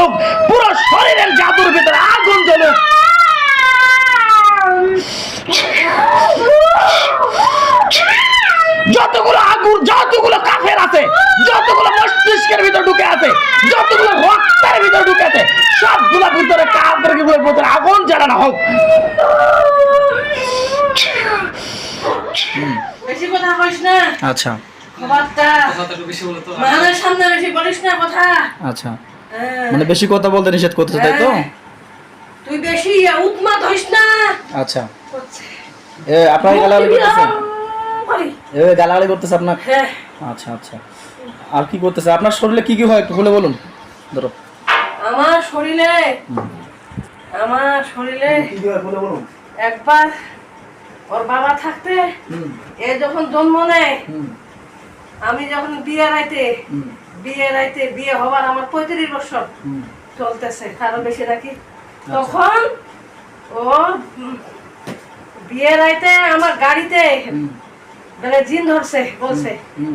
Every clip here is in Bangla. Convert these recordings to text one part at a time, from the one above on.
জ্বলুক পুরো শরীরের জাদুর ভিতরে আগুন জ্বলুক যতগুলো আগুন যতগুলো কাফের আছে যতগুলো মস্তিষ্কের ভিতর ঢুকে আছে যতগুলো রক্তের ভিতর ঢুকে আছে সবগুলো ভিতরে কাফের ভিতরে আগুন জ্বালানো হোক। বেশি কথা কইস না। আচ্ছা। কথাটা বেশি বলে তো। সামনে বেশি বলিস না কথা। আচ্ছা। মানে বেশি কথা বলতে নিষেধ করতেছে তাই তো? হ্যাঁ। তুই বেশি উৎমাত হইস না। আচ্ছা। এ আপনার গালাগালি করতেছেন? এ গালাগালি করতেছে আপনার? হ্যাঁ। আচ্ছা আচ্ছা। আর কি করতেছে? আপনার শরীরে কি কি হয় একটু খুলে বলুন। ধরো। আমার শরীরে আমার শরীরে কি কি হয় খুলে বলুন? একবার ওর বাবা থাকতে এ যখন জন্ম নেয় হুম। আমি যখন বিয়ে রাইতে বিয়ে রাইতে বিয়ে হবার আমার পঁয়ত্রিশ বছর চলতেছে আরও বেশি নাকি? তখন ও বিয়ে রাইতে আমার গাড়িতে মানে জিন ধরছে বলছে।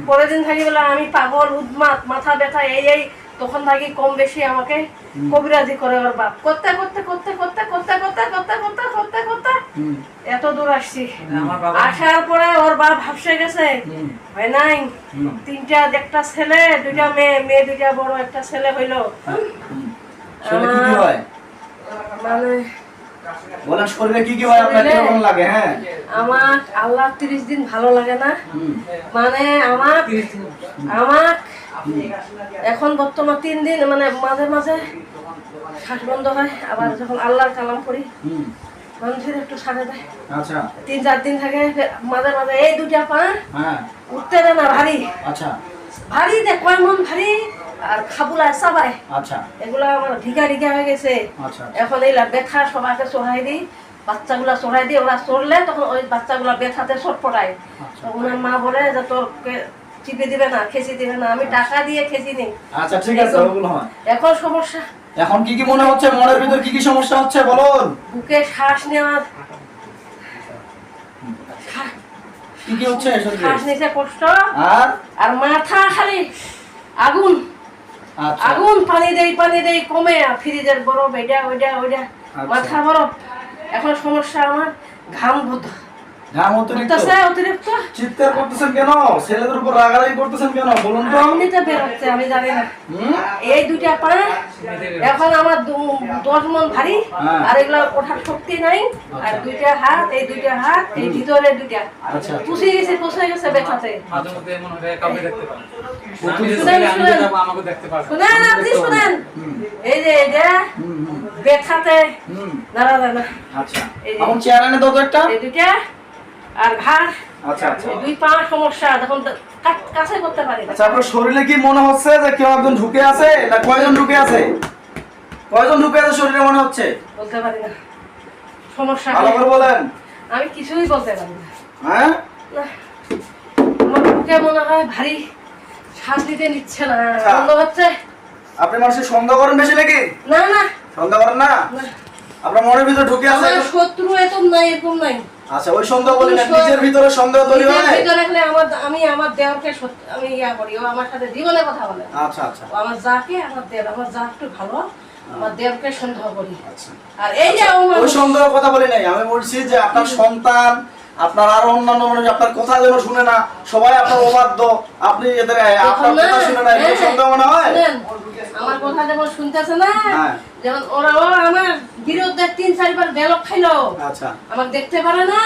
পরের দিন থাকি বলে আমি পাগল উদ্মাত মাথা ব্যথা এই এই তখন থাকি কম বেশি আমাকে কবিরাজি করে ওর বাপ। করতে করতে করতে করতে করতে করতে করতে করতে করতে করতে। এত দূর আসছি। আসার পরে ওর বাপ ভাবসে গেছে। হয় নাই? তিনটা একটা ছেলে দুইটা মেয়ে মেয়ে দুইটা বড় একটা ছেলে হইল। শরীরে কি কি হয়? মানে কি কি হয়? আপনার শরীরে? লাগে হ্যাঁ? আমার আল্লাহ তিরিশ দিন ভালো লাগে না। মানে আমার আমার এখন বর্তমান তিন দিন মানে মাঝে মাঝে শ্বাস বন্ধ হয় আবার যখন আল্লাহর কালাম করি মানুষের একটু ছাড়ে দেয়। আচ্ছা। তিন চার দিন থাকে মাঝে মাঝে এই দুটা পা হ্যাঁ। উঠতে দেয় না ভারী। আচ্ছা। ভারী দেখ কয় মন ভারী আর খাবুলা চাবায়। আচ্ছা। এগুলো আমার ঢিকা ঢিকা হয়ে গেছে। এখন এই ব্যথা সবাইকে চড়াই দিই বাচ্চাগুলা চড়াই দিই ওরা চড়লে তখন ওই বাচ্চাগুলা ব্যথাতে ছট পড়ায় আচ্ছা। ওনার মা বলে যে তোরকে চিপে দিবে না খেসি দিবে না আমি টাকা দিয়ে খেসি নিই। আচ্ছা ঠিক আছে ওগুলো হয় এখন সমস্যা। এখন কি কি মনে হচ্ছে? মনের ভিতর কি কি সমস্যা হচ্ছে বলুন? বুকে শ্বাস নেওয়ার কি কি হচ্ছে শরীরে শ্বাস নিতে কষ্ট। আর? আর মাথা খালি আগুন। আচ্ছা। আগুন পানি দেই পানি দেই কমে। আর ফ্রিজের বরফ এটা ওইটা ওইটা। আচ্ছা। মাথা বরফ। এখন সমস্যা আমার ঘাম ভূত। অতিরিক্ত। চিৎকার করতেছেন কেন? ছেলেদের উপর রাগারাগি করতেছেন কেন? বলুন তো। এমনিতে বেরোচ্ছে আমি জানি না। এই দুইটা পা এখন আমার দশ মন ভারী হ্যাঁ। আর এগুলো ওঠার শক্তি নাই। আর দুইটা হাত এই দুইটা হাত এই ভিতরে দুইটা। আচ্ছা। পুষে গেছে পুষে গেছে ব্যথাতে মাঝে মধ্যে এমন হয় কাউকে দেখতে পারে আমি শুনেন, যে আপনি শুনেন। এই এটা হুম, হুম, ব্যথাতে দাঁড়া দাঁড়া। আচ্ছা। এই চেয়ার এনে দাও তো একটা। এই দুইটা। আর ঘাড় আচ্ছা আচ্ছা। এই দুই পা সমস্যা তখন কাছে করতে পারি। আচ্ছা আপনার শরীরে কি মনে হচ্ছে যে কেউ একজন ঢুকে আছে না কয়জন ঢুকে আছে? কয়জন ঢুকে আছে শরীরে মনে হচ্ছে? বলতে পারি না। সমস্যা ভালো করে বলেন। আমি কিছুই বলতে পারি না। হ্যাঁ? না, আমার বুকে মনে হয় ভারী শ্বাস নিতে নিচ্ছে না। আচ্ছা। হচ্ছে? আপনি মানুষের সন্দেহ করেন বেশি নাকি? না না। সন্দেহ করেন না? না। আপনার মনের ভিতরে ঢুকে আছে শত্রু এরকম নাই এরকম নাই। আচ্ছা ওই সন্দেহ বলি না নিজের ভিতরে সন্দেহ তৈরি নিজের ভিতরে রাখলে আমার আমি আমার দেওরকে আমি ইয়া করি ও আমার সাথে জীবনে কথা বলে। আচ্ছা আচ্ছা। ও আমার যাকে আমার দেহ আমার জা একটু ভালো আমার দেহকে সন্দেহ করি। আচ্ছা। আর এই যে ওই মানুষ সন্দেহ কথা বলি নাই আমি বলছি যে আপনার সন্তান আপনার আরও অন্যান্য মানুষ আপনার কথা যেন শুনে না সবাই আপনার অবাধ্য। আপনি এদের আপনার কথা শুনে না এগুলো হ্যাঁ, সন্দেহ মনে হয়? আমার কথা যেমন শুনতেছে না হ্যাঁ। যেমন ওরা আমার বিরুদ্ধে তিন চারবার বেলক খাইলো। আচ্ছা। আমাকে দেখতে পারে না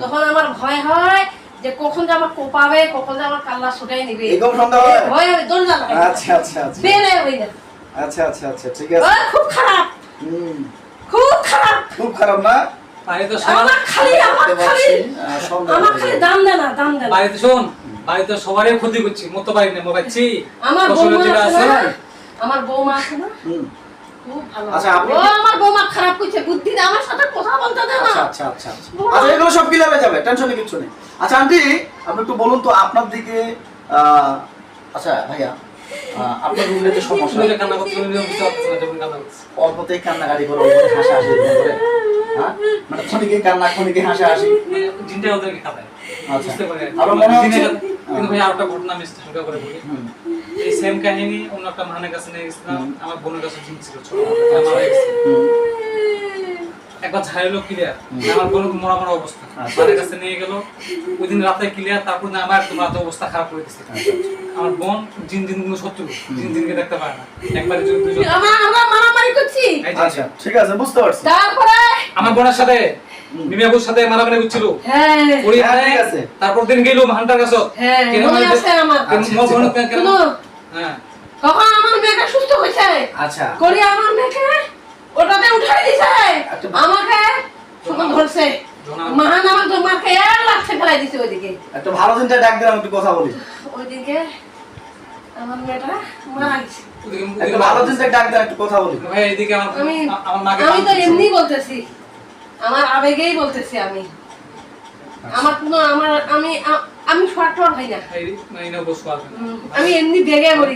তখন আমার ভয় হয় যে কখন যে আমার কোপাবে কখন যে আমার কাল্লা ছুটাই নিবে। এরকম সন্দেহ হয়? ভয় দরজা আচ্ছা আচ্ছা আচ্ছা। হই না আচ্ছা আচ্ছা আচ্ছা ঠিক আছে। খুব খারাপ। হুম, খুব খারাপ। খুব খারাপ না? হ্যাঁ, সবারই করছি আমার বৌমা আচ্ছা আচ্ছা, আচ্ছা, আচ্ছা, আচ্ছা এগুলো সব যাবে টেনশনে কিছু নেই। আচ্ছা আন্টি আপনি একটু বলুন তো আপনার দিকে আচ্ছা ভাইয়া আপনার সমস্যা অল্পতেই কান্নাকাটি করে হাসা হাসি মানে ক্ষণিকে কান্না ক্ষণিকে হাসা হাসি জিনটা ওদেরকে খাতায় আচ্ছা। বুঝতে পারি মনে হচ্ছে- কিন্তু ভাই আরেকটা ঘটনা আমি করে বলি। এই সেম কাহিনী অন্য একটা কাছে নিয়ে গেছিলাম। আমার বোনের কাছে জিন ছিল ছোট একটা মারা গেছে। একবার ঝাড়িলো ক্লিয়ার আমার বোন মরা মরা অবস্থা। আচ্ছা। কাছে নিয়ে গেল। ওই দিন রাতে ক্লিয়ার তারপর না আমার একদম রাতে অবস্থা খারাপ করে দিচ্ছে আমার বোন জিন জিনগুলো শত্রু জিন জিনকে দেখতে পারে না। একবার দুজন দুজন আমরা আমরা মারামারি করছি আচ্ছা ঠিক আছে বুঝতে পারছি। তারপরে আমার বোনের সাথে মিমিয়াবুর সাথে মারামারি করছিল হ্যাঁ। ওই হ্যাঁ, ঠিক আছে। তারপর দিন গেল হান্টার কাছে হ্যাঁ মনে আছে আমার। আচ্ছা, আচ্ছা। কেন- হ্যাঁ। কখন আমার মেয়েটা সুস্থ হয়েছে? আচ্ছা। করি আমার মেয়েকে ওটাতে উঠাই দিছে। আমাকে তখন ধরছে। মহান আমার তোমাকে এক লাখে ফেলাই দিছে ওইদিকে। একটা ভালো ডাক দিলাম একটু কথা বলি। ওইদিকে আমার মেয়েটা মারা গেছে। একটা ভালো দিনটা ডাক দিলাম একটু কথা বলি। আমার আমি আমার আমি তো এমনি বলতেছি। আমার আবেগেই বলতেছি আমি। আমার কোনো আমার আমি আমি শর্ট হই না। আমি এমনি বেগে বলে।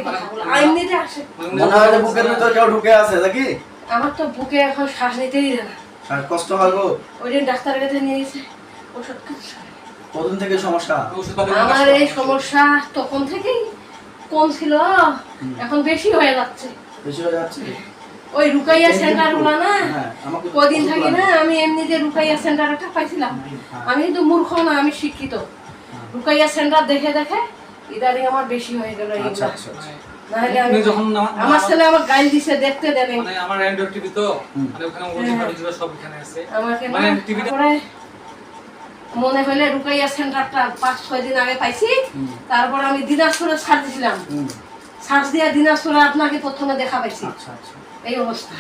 আর এমনিতে আসে। মানে মনে হয় যে বুকের ভিতর কেউ ঢুকে আছে নাকি? আমার তো বুকে এখন শ্বাস নিতেই দেয় না। আর কষ্ট হয় গো। ওই দিন ডাক্তারের কাছে নিয়ে গেছে। ওষুধ খাচ্ছে কতদিন থেকে সমস্যা? আমার এই সমস্যা তখন থেকেই কম ছিল এখন বেশি হয়ে যাচ্ছে। বেশি হয়ে যাচ্ছে? ওই রুকাইয়া সেন্টারগুলা না হ্যাঁ কদিন থাকি না আমি এমনিতে রুকাইয়া সেন্টার একটা পাইছিলাম আমি কিন্তু মূর্খ না আমি শিক্ষিত। রুকাইয়া সেন্টার দেখে দেখে ইদারিং আমার বেশি হয়ে গেল এইগুলা। নাহলে আমি তুমি যখন আমার- আমার ছেলে আমার গাইল দিছে দেখতে দেবে মানে আমার অ্যান্ড্রয়েড টিভি তো মানে ওখানে ওটি হ্যাঁ। ফাটি সব এখানে আছে। মানে টিভিটা মনে হইলে রুকাইয়া সেন্টারটা পাঁচ ছয় দিন আগে পাইছি। তারপর আমি দিনাজপুরে ছাড় দিছিলাম। সার্চ দিয়ে দিনাজপুরে আপনাকে প্রথমে দেখা পাইছি। আচ্ছা আচ্ছা। এই অবস্থা।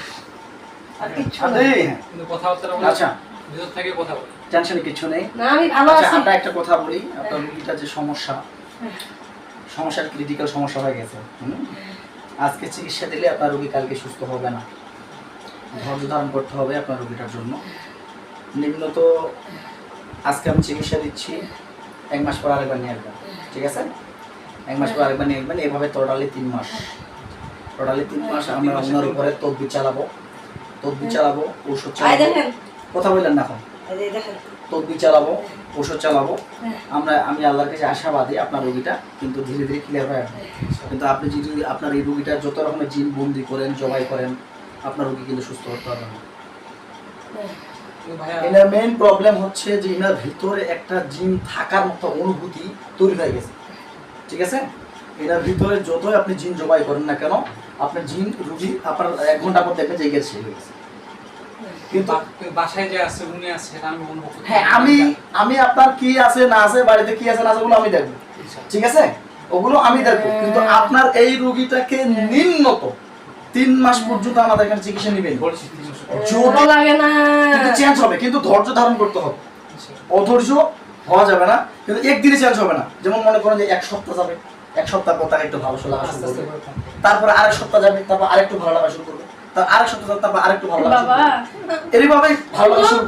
আর কিচ্ছু আরে, না। হ্যাঁ। কিন্তু কথাবার্তা আচ্ছা। ভিতর থেকে কথা বলে। টেনশনে কিছু নেই। না আমি ভালো আচ্ছা আছি। আমরা একটা কথা বলি। আপনার রুগীটা যে সমস্যা সমস্যার ক্রিটিক্যাল সমস্যা হয়ে গেছে। আজকে চিকিৎসা দিলে আপনার রোগী কালকে সুস্থ হবে না। ধৈর্য ধারণ করতে হবে আপনার রোগীটার জন্য। নিম্নত আজকে আমি চিকিৎসা দিচ্ছি এক মাস পর আরেকবার নিয়ে আসবেন। ঠিক আছে? এক মাস পর আরেকবার নিয়ে আসবেন এভাবে টোটালি তিন মাস। টোটালি তিন মাস আমরা ওনার উপরে তদবির চালাবো। তদবির চালাবো ওষুধ চালাবো। কথা বললেন না এখন? তদবির চালাবো ওষুধ চালাবো। হ্যাঁ। আমরা আমি আল্লাহর কাছে আশাবাদী আপনার রোগীটা কিন্তু ধীরে ধীরে ক্লিয়ার হয়ে আসবে। কিন্তু আপনি যদি আপনার এই রোগীটা যত রকমের জিন বন্দি করেন জবাই করেন আপনার রোগী কিন্তু সুস্থ হতে পারবে না। ভাইয়া এনার মেইন প্রবলেম হচ্ছে যে এনার ভিতরে একটা জিন থাকার মতো অনুভূতি তৈরি হয়ে গেছে। ঠিক আছে? এনার ভিতরে যতই আপনি জিন জবাই করেন না কেন আপনার জিন রুগী আপনার এক ঘণ্টা পর দেখবেন যে এই গেছে। কিন্তু বা- বাসায় যে আছে উনি আছে সেটা আমি অনুভব করতে হ্যাঁ আমি আমি আপনার কি আছে না আছে বাড়িতে কি আছে না আছে ওগুলো আমি দেখব। ঠিক আছে? ওগুলো আমি দেখব। কিন্তু আপনার এই রোগীটাকে নিম্নত তিন মাস পর্যন্ত আমাদের এখানে চিকিৎসা নেবেন। বলছি লাগে না। কিন্তু চেঞ্জ হবে কিন্তু ধৈর্য ধারণ করতে হবে। অধৈর্য হওয়া যাবে না কিন্তু একদিনে চেঞ্জ হবে না। যেমন মনে করেন যে এক সপ্তাহ যাবে। এক সপ্তাহ পর তাকে একটু ভালো লাগা শুরু করবে। করে তারপরে আরেক সপ্তাহ যাবে তারপর আরেকটু ভালো লাগা শুরু করবে। তার আরেক সপ্তাহ যাবে তারপর আরেকটু ভালো লাগা শুরু করবে। ভালো লাগা শুরু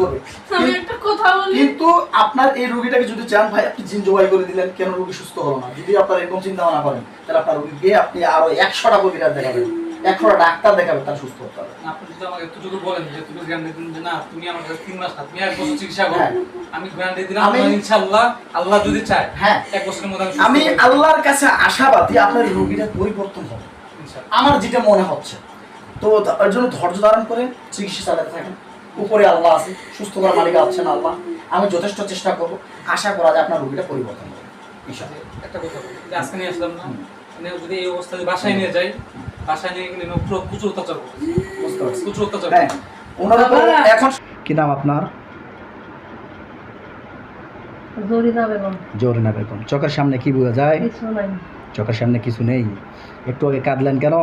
কিন্তু আপনার এই রোগীটাকে যদি চান ভাই আপনি জিন জবাই করে দিলেন কেন রোগী সুস্থ হলো না? যদি আপনার এরকম চিন্তা ভাবনা করেন তাহলে আপনার রোগীকে আপনি আরও একশোটা কবিরাজ দেখাবেন। ডাক্তার দেখাবেন তার সুস্থ হতে হবে আপনি যদি আমাকে বলেন যে তুমি গ্যারান্টি দিন যে না তুমি আমার কাছে তিন মাস না তুমি এক বছর চিকিৎসা করো। হ্যাঁ। আমি গ্যারান্টি দিলাম আমি- ইনশাআল্লাহ আল্লাহ যদি চায় হ্যাঁ। এক বছরের মধ্যে আমি। আল্লাহর কাছে আশাবাদী আপনার রোগীটা পরিবর্তন হবে। আমার যেটা মনে হচ্ছে তো তার জন্য ধৈর্য ধারণ করে চিকিৎসা চালাতে থাকেন। উপরে আল্লাহ আছে সুস্থ করার মালিক আছেন আল্লাহ। আমি যথেষ্ট চেষ্টা করব আশা করা যায় আপনার রোগীটা পরিবর্তন হবে। একটা কথা বলি আজকে নিয়ে আসলাম না। মানে যদি এই অবস্থায় বাসায় নিয়ে যাই বাসায় নিয়ে গেলে প্রচুর অত্যাচার করবে। বুঝতে পারছি? প্রচুর অত্যাচার হ্যাঁ করবে। ওনার উপর বাবা। এখন কি নাম আপনার? জরিনা বেগম। জোরিনা বেগম। চোখের সামনে কি বোঝা যায়? কিছু নাই। চোখের সামনে কিছু নেই? একটু আগে কাঁদলেন কেন?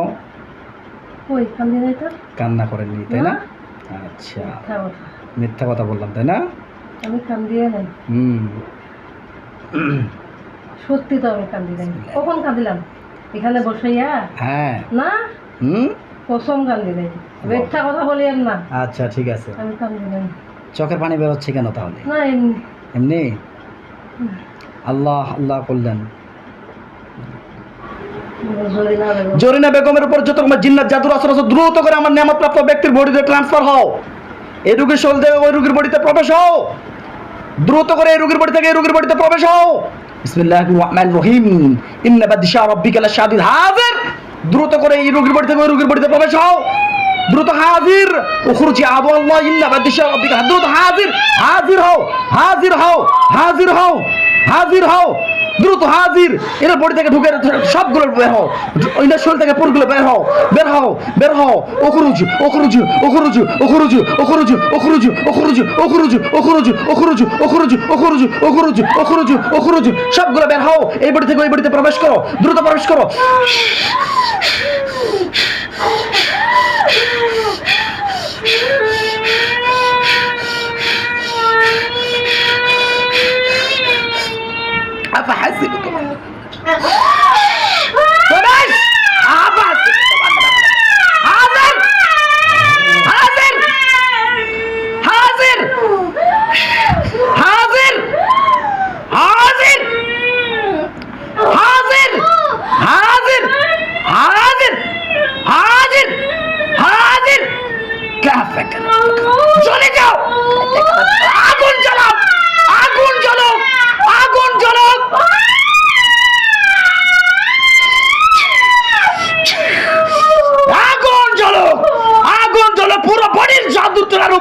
ওই কান্দি নাই তো? কান্না করেননি তাই না? না। আচ্ছা। মিথ্যা কথা। মিথ্যা কথা বললাম তাই না? আমি কান্দিয়ে নাই। হুম। সত্যি তো আমি কান্দি নাই। কখন কাঁদিলাম? এখানে বসাইয়া? হ্যাঁ। না? হুম? কসম কান্দি নাই মিথ্যা কথা বলিয়েন না। আচ্ছা ঠিক আছে। আমি কান্দি নাই চোখের পানি বেরোচ্ছে কেন তাহলে? না এমনি। এমনি? আল্লাহ আল্লাহ করলেন। জরিনা বেগমের উপর যত জিন্নাত জাদুর আসর আছে দ্রুত করে আমার নিয়ামতপ্রাপ্ত ব্যক্তির বডিতে ট্রান্সফার হও। এই রোগীর শরীর থেকে ওই রোগীর বডিতে প্রবেশ হও। দ্রুত করে এই রোগীর বডি থেকে এই রোগীর বডিতে প্রবেশ হও। বিসমিল্লাহির রহমানির রহিম। ইন্না বাদশা ربك লাশাদিদ হাজির! দ্রুত করে এই রোগীর বাড়িতে ওই রোগীর বাড়িতে প্রবেশ হও। দ্রুত হাজির! উখরুজি আবু আল্লাহ, ইন্না বাদশা রাব্বিকা দ্রুত হাজির! হাজির হও! হাজির হও! হাজির হও! হাজির হও! দ্রুত হাজির এরা বডি থেকে ঢুকে সবগুলো বের হও ওইটা শরীর থেকে পুরগুলো বের হও বের হও বের হও ওখরুজ ওখরুজ ওখরুজ ওখরুজ ওখরুজ ওখরুজ ওখরুজ ওখরুজ ওখরুজ ওখরুজ ওখরুজ ওখরুজ ওখরুজ ওখরুজ ওখরুজ সবগুলো বের হও এই বডি থেকে ওই বডিতে প্রবেশ করো দ্রুত প্রবেশ করো Bahas?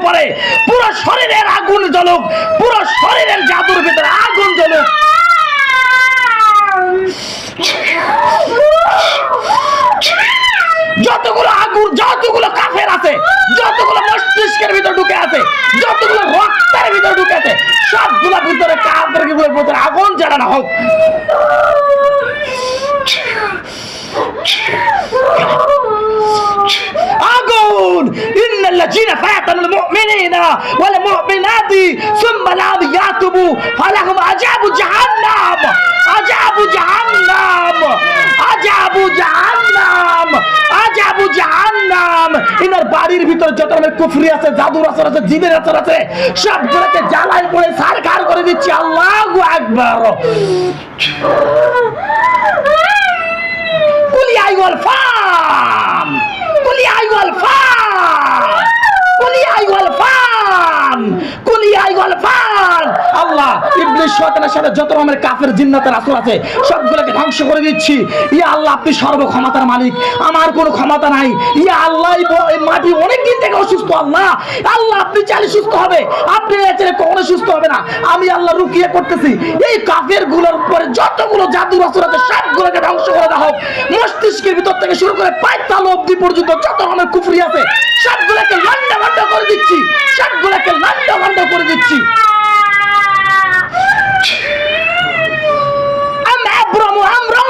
উপরে পুরো শরীরের আগুন জ্বলুক পুরো শরীরের জাদুর ভিতরে আগুন জ্বলুক যতগুলো আগুন যতগুলো কাফের আছে যতগুলো মস্তিষ্কের ভিতর ঢুকে আছে যতগুলো রক্তের ভিতর ঢুকে আছে সবগুলো ভিতরে কাফের ভিতরে আগুন জ্বালানো হোক আগুন ইন্নাল্লাযীনা ফাতানুল মুমিনিনা ওয়াল মুমিনাতি সুম্মা লাম ইয়াতুবু ফালাহুম আযাবু জাহান্নাম আযাবু জাহান্নাম আযাবু জাহান্নাম আযাবু জাহান্নাম ইনার বাড়ির ভিতর যত রকমের কুফরি আছে, জাদুর আসর আছে, জিনের আসর আছে, সবগুলোকে জ্বালায় পড়ে সারকার করে দিচ্ছি। আল্লাহু আকবার। কুলি আইওয়াল ফা কুলি আইওয়াল ফান। কুলি আইওয়াল ফান। কুলি আইওয়াল ফান। আল্লাহ ইবলিস শয়তানের সাথে যত রকমের কাফের, জিন্নাতের আসর আছে, সবগুলোকে ধ্বংস করে দিচ্ছি। ইয়া আল্লাহ, আপনি সর্বক্ষমতার মালিক। আমার কোনো ক্ষমতা নাই। ইয়া আল্লাহ, এই মাটি অনেক দিন থেকে অসুস্থ আল্লাহ। আল্লাহ, আপনি চাইলে সুস্থ হবে। আপনি চাইলে কখনো সুস্থ হবে না। আমি আল্লাহ রুকিয়ে করতেছি। এই কাফেরগুলোর উপরে যতগুলো জাদুর আসর আছে, সবগুলোকে ধ্বংস করে দেওয়া হোক। মস্তিষ্কের ভিতর থেকে শুরু করে পায়তাল অব্দি পর্যন্ত যত রকমের কুফরি আছে, সবগুলোকে লন্ডা লন্ডা করে দিচ্ছি। সবগুলোকে লন্ডা লন্ডা করে দিচ্ছি। أم أبرم أمرا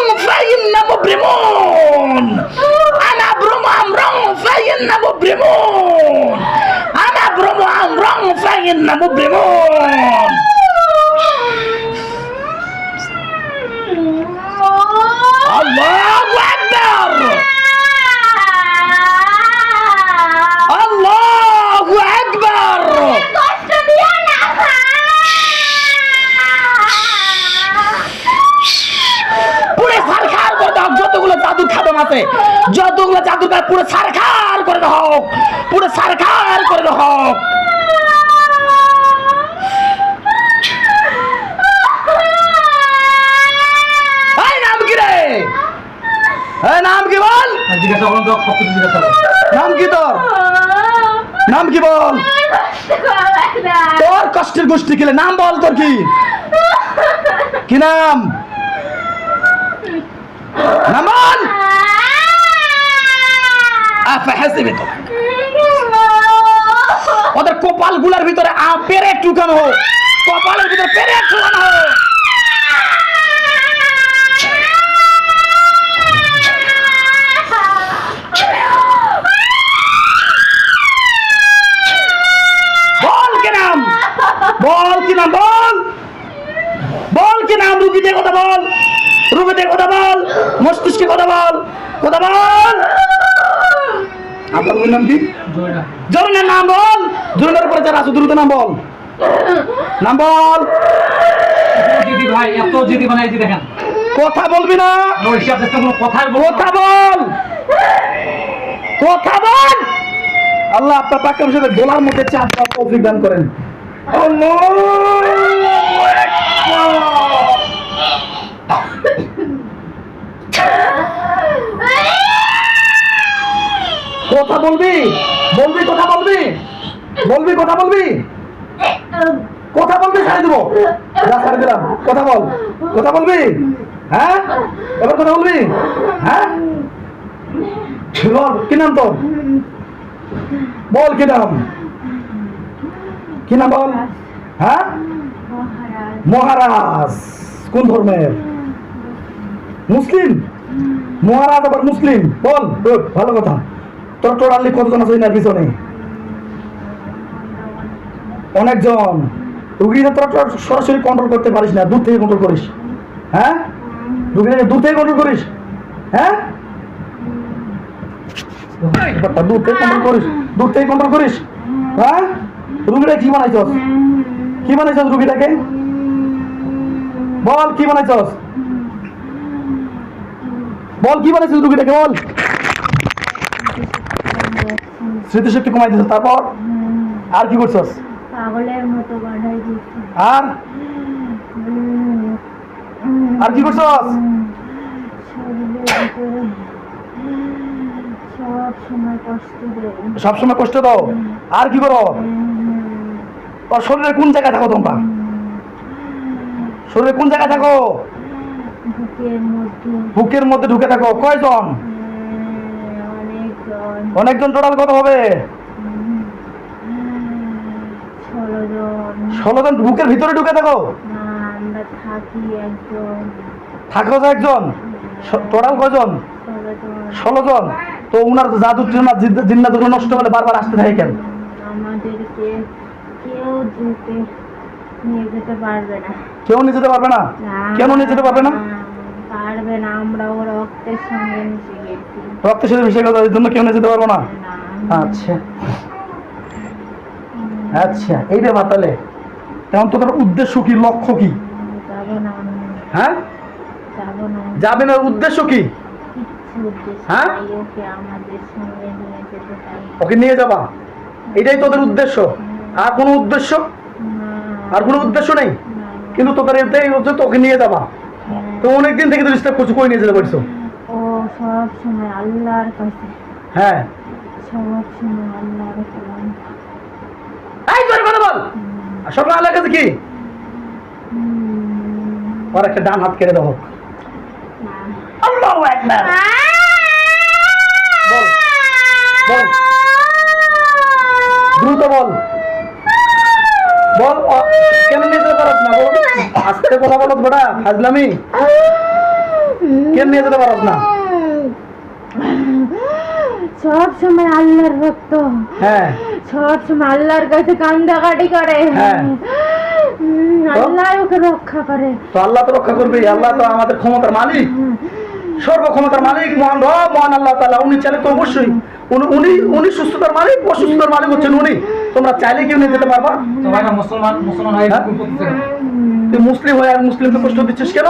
তোর কষ্টের গোষ্ঠী খেলে নাম বল তোর কি? কি নাম? নাম বল ওদের কপালগুলার ভিতরে আ পেরে টুকানো হোক। কপালের ভিতরে পেরে টুকানো হোক। বল কি নাম বল? বল কি নাম? রুগীদের কথা বল। রুগীদের কথা বল। মস্তিষ্কের কথা বল। কথা বল। আপনার নাম কি? জয়না নাম বল। জরুনের উপরে যারা আছে দ্রুত নাম বল। নাম বল। দিদি ভাই এত জিদি বানাই দি দেখেন। কথা বলবি না। ওই হিসাব দেখতে কোনো কথাই বলব কথা বল। কথা বল। আল্লাহ আপনার পাকে সাথে গোলার মধ্যে চাপ তৌফিক দান করেন। কথা বলবি? বলবি, কথা বলবি? বলবি, কথা বলবি? কথা বলবি ছাড়ে দেবো। যা ছাড়ে দিলাম। কথা বল। কথা বলবি? হ্যাঁ? এবার কথা বলবি? হ্যাঁ? কি নাম তোর? বল কি নাম? কি নাম বল? হ্যাঁ? মহারাজ। কোন ধর্মের? মুসলিম? মহারাজ আবার মুসলিম। বল ভালো কথা। তোর টোটালি কতজন আছে এনার পিছনে? অনেকজন। রুগীরা তোরা সরাসরি কন্ট্রোল করতে পারিস না দূর থেকে কন্ট্রোল করিস। হ্যাঁ? রুগীটাকে দূর থেকে কন্ট্রোল করিস। হ্যাঁ? দূর থেকে কন্ট্রোল করিস দূর থেকে কন্ট্রোল করিস। হ্যাঁ? রুগীটা কি বানাইছস? কি বানাইছস রুগীটাকে? বল কি বানাইছস? বল কি বানাইছিস রুগীটাকে বল। স্মৃতিশক্তি কমাই দিছিস তারপর? আর কি করছস? আর? আর কি করছস? সব সময় সবসময় কষ্ট দাও। আর কি করো? তোর শরীরের কোন জায়গায় থাকো তোমরা? শরীরে কোন জায়গায় থাকো? বুকের মধ্যে। ঢুকে থাকো। কয়জন? অনেকজন। টোটাল কত হবে? ষোলো জন বুকের ভিতরে ঢুকে থাকো? থাকো তো একজন? টোটাল কজন ষোলো জন তো উনার জাদু জিন্না দুটো নষ্ট হলে বারবার আসতে থাকে কেন? যেতে নিয়ে যেতে পারবে না। কেউ নিয়ে যেতে পারবে না? কেন নিয়ে যেতে পারবে না? পারবে না আমরা ও রক্তের সঙ্গে মিশে গেছি। রক্তের সাথে মিশে গেল এই জন্য কেউ নিয়ে যেতে পারব না? আচ্ছা। আচ্ছা এই ব্যাপার তাহলে। তেমন তোদের উদ্দেশ্য কি লক্ষ্য কি? হ্যাঁ? যাবে না উদ্দেশ্য কি? হ্যাঁ? ওকে নিয়ে যেতে ওকে নিয়ে যাবা? এটাই তোদের উদ্দেশ্য? আর কোনো উদ্দেশ্য? আর কোনো উদ্দেশ্য নেই? কিন্তু তোদের এটাই হচ্ছে তোকে নিয়ে যাবা। তো অনেকদিন থেকে তো কিছু করে নিয়ে যেতে পারছ? ও সব সময় আল্লাহর কাছে। হ্যাঁ। সব সময় আল্লাহর কালাম এই তোর কথা বল। সব আল্লাহর কাছে কি? ওর একটা ডান হাত কেটে দেবো আল্লাহু আকবার। বল। বল। দ্রুত বল। বল কেন নিয়ে যেতে পারস না বল? আস্তে কথা বলত বেটা ফাজলামি। কেন নিয়ে যেতে পারস না? সব সময় আল্লাহর ভক্ত। হ্যাঁ। সব সময় আল্লাহর কাছে কান্দাকাটি করে। হ্যাঁ। আল্লাহ ওকে রক্ষা করে। তো আল্লাহ তো রক্ষা করবে আল্লাহ তো আমাদের ক্ষমতার মালিক। সর্ব ক্ষমতার মালিক মহান রব মহান আল্লাহ তাআলা উনি চাইলে তো অবশ্যই। উনি উনি উনি সুস্থতার মালিক অসুস্থতার মালিক হচ্ছেন উনি। তোমরা চাইলে কেউ নিয়ে যেতে পারবা। মুসলমান মুসলমান হয়ে? তুই মুসলিম হয়ে আর মুসলিমকে কষ্ট দিচ্ছিস কেন?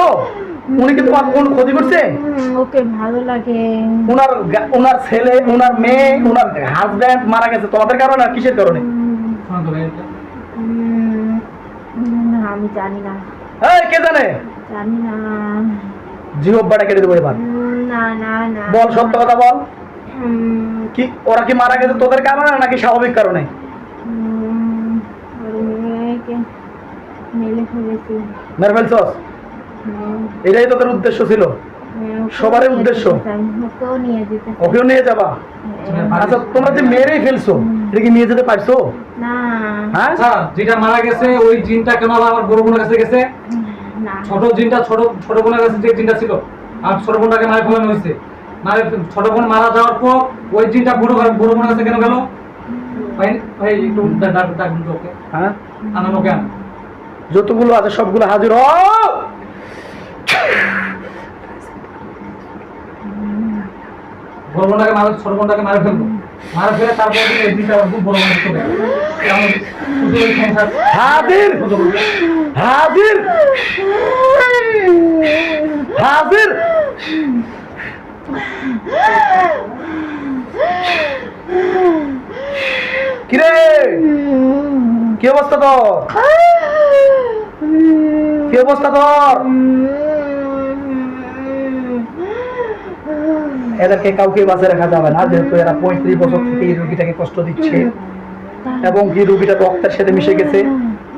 উনি কি তোমার কোন ক্ষতি করছে? ওকে ভালো লাগে। ওনার ওনার ছেলে ওনার মেয়ে ওনার হাজব্যান্ড মারা গেছে। তোমাদের কারণে আর কিসের কারণে? আমি জানি না। এই কে জানে? জানি না। জিহব্বাটা কেটে দেবো এবার। না না না। বল সত্য কথা বল। কি? ওরা কি মারা গেছে তোদের কারণে নাকি স্বাভাবিক কারণে? মেরে ফেলছস এটাই তোদের উদ্দেশ্য ছিল? হ্যাঁ, সবারই উদ্দেশ্য। ওকেও নিয়ে যাবা? হ্যাঁ, আচ্ছা তোমরা যে মেরেই ফেলছো এটা কি নিয়ে যেতে পারছ? হ্যাঁ? আচ্ছা যেটা মারা গেছে ওই জিনটা কেন আবার আমার বড় বোনের কাছে গেছে? না। ছোট জিনটা ছোট ছোট বোনের কাছে যে জিনটা ছিল আর ছোট বোনটাকে মারে ফেলানো হয়েছে মারে ছোট বোন মারা যাওয়ার পর ওই জিনটা বড় বড় বোনের কাছে কেন গেল? ভাই একটু ওকে। হ্যাঁ? আনানো যতগুলো আছে সবগুলো হাজির হও! বড় বোনটাকে মারে ছোট বোনটাকে মারে ফেলব। মারে ফেলে তারপর এই খুব বড় হাজির! হাজির! কিরে? কি অবস্থা তোর? কি অবস্থা তোর? এদেরকে কাউকে বাঁচে রাখা যাবে না, যেহেতু এরা পঁয়ত্রিশ বছর থেকে এই রুগীটাকে কষ্ট দিচ্ছে। এবং কি রুগীটা রক্তের সাথে মিশে গেছে?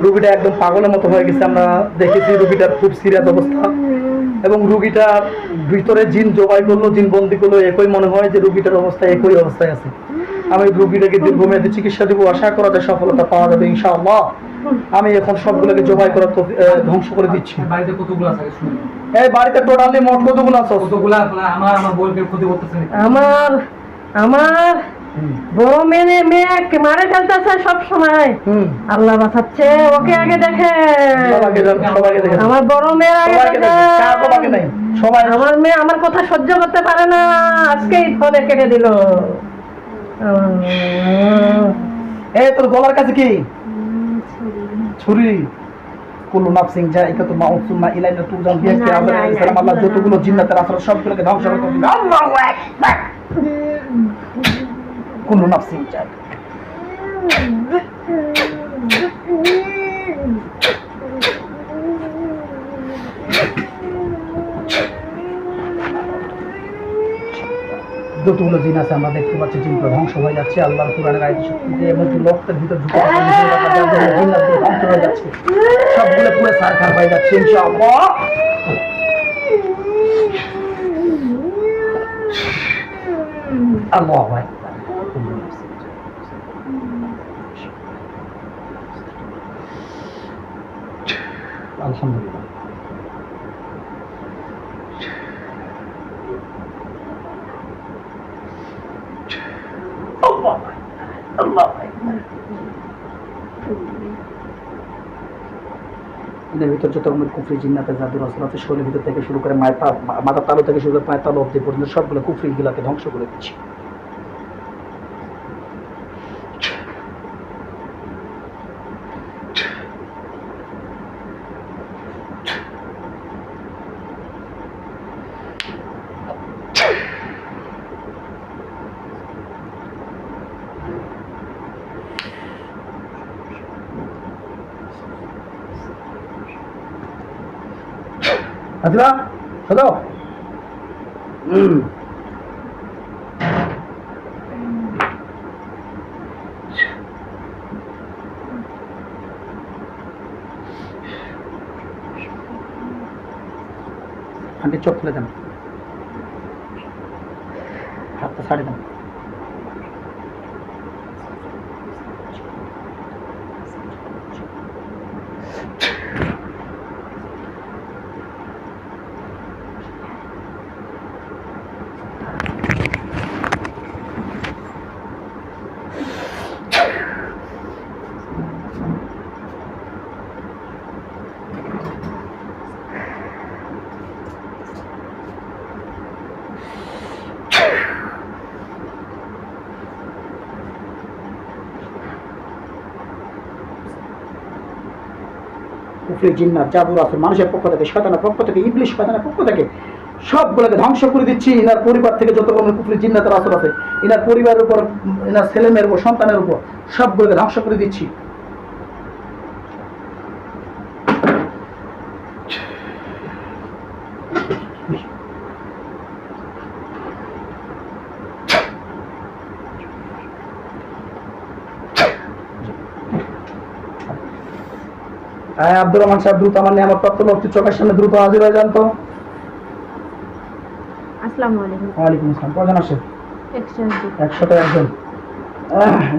রুগীটা একদম পাগলের মতো হয়ে গেছে। আমরা দেখেছি রুগীটার খুব সিরিয়াস অবস্থা। এবং রুগীটার ভিতরে জিন জবাই করল জিন বন্দি করল একই মনে হয় যে রুগীটার অবস্থা একই অবস্থায় আছে। আমি রুগীটাকে দীর্ঘমেয়াদী চিকিৎসা দিব আশা করা যায় সফলতা পাওয়া যাবে ইনশাআল্লাহ। আমি এখন সবগুলোকে জবাই করার ধ্বংস করে দিচ্ছি। বাড়িতে কতগুলো আছে এই বাড়িতে টোটালি মোট কতগুলো আছে? কতগুলা আমার আমার বউকে ক্ষতি করতেছেন আমার আমার বড় মেয়ে মেয়ে মারে ফেলতেছে সব সময় আল্লাহ বাঁচাচ্ছে। ওকে আগে দেখে। আমার বড় মেয়ের আগে সবাই আমার মেয়ে আমার কথা সহ্য করতে পারে না। আজকেই ফোনে কেটে দিল। এই তোর গলার কাছে কি? ছুরি। কুল্লু নাফসিং ইলাইনা তুজান বিয়াকে আল্লাহ আল্লাহ যতগুলো জিন্নাতের আসর সবগুলোকে ধ্বংস করে দিবে। আল্লাহু আকবার। কুল্লু নাফসিং জায়গা যতগুলো জিন আছে আমরা দেখতে পাচ্ছি জিনগুলো ধ্বংস হয়ে যাচ্ছে, আল্লাহর কোরআনের আয়াত শক্তিতে এমনকি রক্তের ভিতর ঢুকে ধ্বংস হয়ে যাচ্ছে। সবগুলো পুরো হয়ে যাচ্ছে আল্লাহু আকবার। আলহামদুলিল্লাহ। এদের ভিতর ভিতর থেকে শুরু করে মায়ের তালু থেকে শুরু করে পায়ের তালু অব্দি পর্যন্ত সবগুলো কুফরি গুলাকে ধ্বংস করে দিচ্ছি আদিবা শোনো হুম আন্টি চোখ খুলে দেন হাতটা ছাড়ে দেন কুফরি জিন্নাত জাদুর আছে মানুষের পক্ষ থেকে, শয়তানের পক্ষ থেকে ইংলিশ শয়তানের পক্ষ থেকে, সবগুলোকে ধ্বংস করে দিচ্ছি। ইনার পরিবার থেকে যত রকমের কুফরি জিন্নাতের আসর আছে, ইনার পরিবারের উপর, ইনার ছেলেমেয়ের উপর, সন্তানের উপর, সবগুলোকে ধ্বংস করে দিচ্ছি হ্যাঁ আব্দুর রহমান সাহেব দ্রুত আমার নিয়ে আমার তত্ত্ববর্তী চোখের সামনে দ্রুত হাজির হয়ে যান তো। আসসালামু আলাইকুম। ওয়ালাইকুম আসসালাম। কজন আসে একশোটা একজন।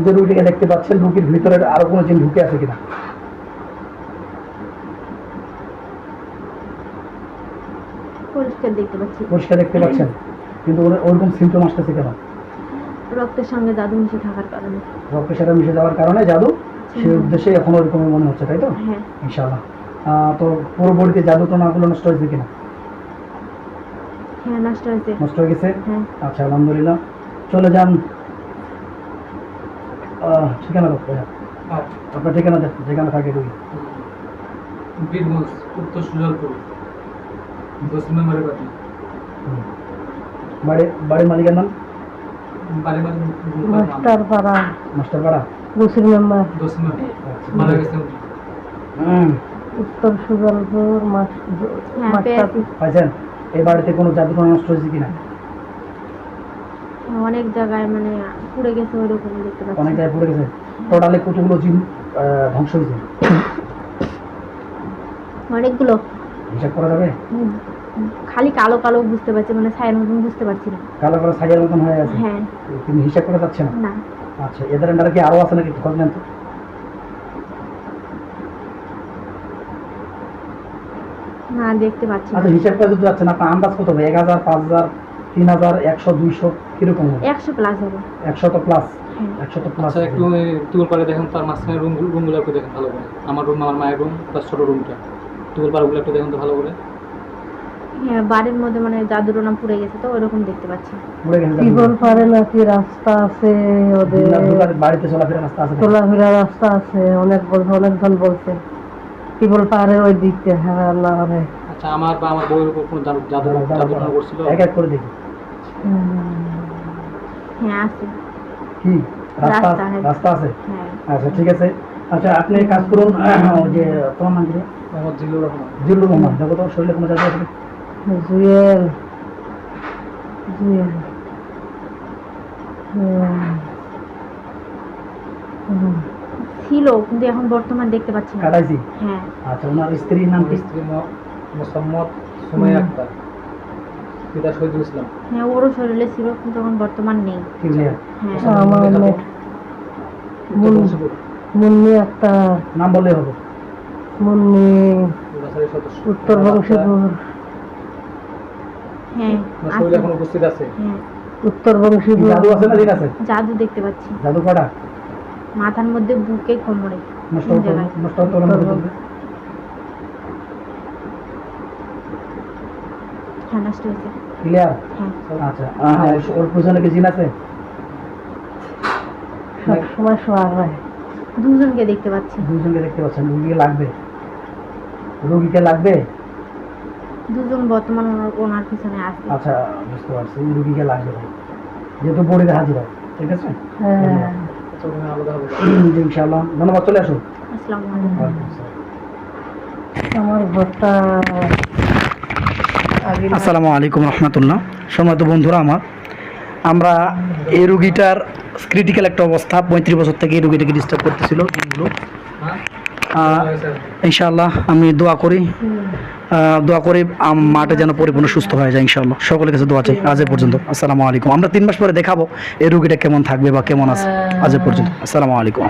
যে রুগীকে দেখতে পাচ্ছেন রুগীর ভিতরে আরও কোনো জিন ঢুকে আছে কিনা? পরিষ্কার দেখতে পাচ্ছেন? কিন্তু ওরকম সিমটম আসতেছে কেন? রক্তের সঙ্গে জাদু মিশে থাকার কারণে। রক্তের সাথে মিশে যাওয়ার কারণে জাদু? সেই উদ্দেশ্যে এখন ওরকম মনে হচ্ছে তাই তো? হ্যাঁ। ইনশাআল্লাহ। তো পুরো বডিতে জাদু টোনাগুলো নষ্ট হয়েছে কিনা? হ্যাঁ নষ্ট হয়েছে। নষ্ট হয়ে গেছে? হ্যাঁ। আচ্ছা আলহামদুলিল্লাহ। চলে যান। ঠিকানা রক্ত আপনার ঠিকানা যেখানে থাকে রুগী বীরগঞ্জ উত্তর সুজলপুর। দশ নম্বরের বাড়ি। হুম। বাড়ির মালিকের নাম? বাড়ি বাড়ি মাস্টার পাড়া মেম্বার। হুম। উত্তর সুজলপুর হ্যাঁ পাইছেন এই বাড়িতে কোনো জাদু নষ্ট হয়েছে কিনা? অনেক জায়গায় মানে পুড়ে গেছে ওইরকম দেখতে অনেক জায়গায় পড়ে গেছে। টোটালে কতগুলো জিন আহ, ধ্বংস হয়েছে? অনেকগুলো। হিসাব করা যাবে? খালি কালো কালো বুঝতে পারছি মানে ছায়ের মতন বুঝতে পারছি না। কালো কালো সাইজের মতন হয়ে গেছে? হ্যাঁ। কিন্তু হিসাব করা যাচ্ছে না? না। আচ্ছা এদের আন্ডারে কি আরও আছে নাকি খোঁজ নেন তো? না দেখতে পাচ্ছি আচ্ছা হিসাব করে যদি যাচ্ছে না আপনার আন্দাজ কত হবে? এক হাজার পাঁচ হাজার তিন হাজার একশো দুইশো কীরকম হবে? একশো প্লাস হবে। একশো তো প্লাস হ্যাঁ। একশো তো প্লাস আচ্ছা একটু টুল পারে দেখেন তার মাঝখানে রুম রুমগুলো একটু দেখেন ভালো করে। আমার রুম আমার মায়ের রুম প্লাস ছোটো রুমটা। টুল পারগুলো একটু দেখেন তো ভালো করে। বাড়ির মধ্যে মানে জাদুর নাম পুড়ে গেছে তো ওইরকম দেখতে পাচ্ছি। টিবল পারে নাকি রাস্তা আছে ওদের বাড়িতে চলাফেরা রাস্তা আছে? চলাফেরা রাস্তা আছে অনেক বলছে অনেকজন বলছে। টিবল পারে ওই দিকতে হ্যাঁ আল্লাহ রে আচ্ছা আমার বা আমার বউয়ের উপর কোনো জাদু জাদু দাঁড়াও। করছিল এক এক করে দেখি। হ্যাঁ আছে। কি? রাস্তা রাস্তা, হ্যাঁ। আছে। হ্যাঁ। আচ্ছা ঠিক আছে। আচ্ছা আপনি কাজ করুন ওই যে তোমার নাম কি? আমার জিল্লুর রহমান। জিল্লুর রহমান দেখো তো শরীরে কোনো জায়গা আছে জুয়েল জুয়েল। ছিল কিন্তু এখন বর্তমান দেখতে পাচ্ছি না। কাটাইছি হ্যাঁ। আচ্ছা ওনার স্ত্রীর নাম আমার কি স্ত্রী মোসাম্মদ সুমাইয়া আক্তার। পিতা শহীদুল ইসলাম। হ্যাঁ ওরও শরীরে ছিল কিন্তু এখন বর্তমান নেই। হ্যাঁ। আমার মুন্নি একটা নাম হবে। মুন্নি উত্তর বংশীপুর আছে শরীরে এখন উপস্থিত আছে। উত্তর কি বংশীপুর জাদু আছে না দিন আছে? জাদু দেখতে পাচ্ছি। জাদু কটা? মাথার মধ্যে বুকে কোমরে। নষ্ট। নষ্ট? হ্যাঁ নষ্ট হয়েছে। ক্লিয়ার হ্যাঁ। আচ্ছা ওর- ওর পিছনে কি জিন আছে? সময় শোয়া হয়। দুজনকে দেখতে পাচ্ছি। দুজনকে দেখতে পাচ্ছেন রুগীকে লাগবে। রুগীকে লাগবে? দুজন বর্তমান ওনার- পিছনে আছে। আচ্ছা বুঝতে পারছি। রুগীকে লাগবে ভাই যেহেতু বোর্ডে হাজির হয় ঠিক আছে? হ্যাঁ। ইনশাআল্লাহ। ধন্যবাদ চলে আসুন। আসসালামু আলাইকুম। আমার ঘরটা আসসালামু আলাইকুম রহমতুল্লাহ। সম্মানিত বন্ধুরা আমার আমরা এই রুগীটার ক্রিটিক্যাল একটা অবস্থা পঁয়ত্রিশ বছর থেকে এই রুগীটাকে ডিস্টার্ব করতেছিল দিনগুলো। হ্যাঁ ইনশাআল্লাহ আমি দোয়া করি। দোয়া করি মাটা যেন পরিপূর্ণ সুস্থ হয়ে যায় ইনশাল্লাহ সকলের কাছে দোয়া চাই আজ পর্যন্ত। আসসালামু আলাইকুম। আমরা তিন মাস পরে দেখাবো এই রুগীটা কেমন থাকবে বা কেমন আছে আজ পর্যন্ত। আসসালামু আলাইকুম।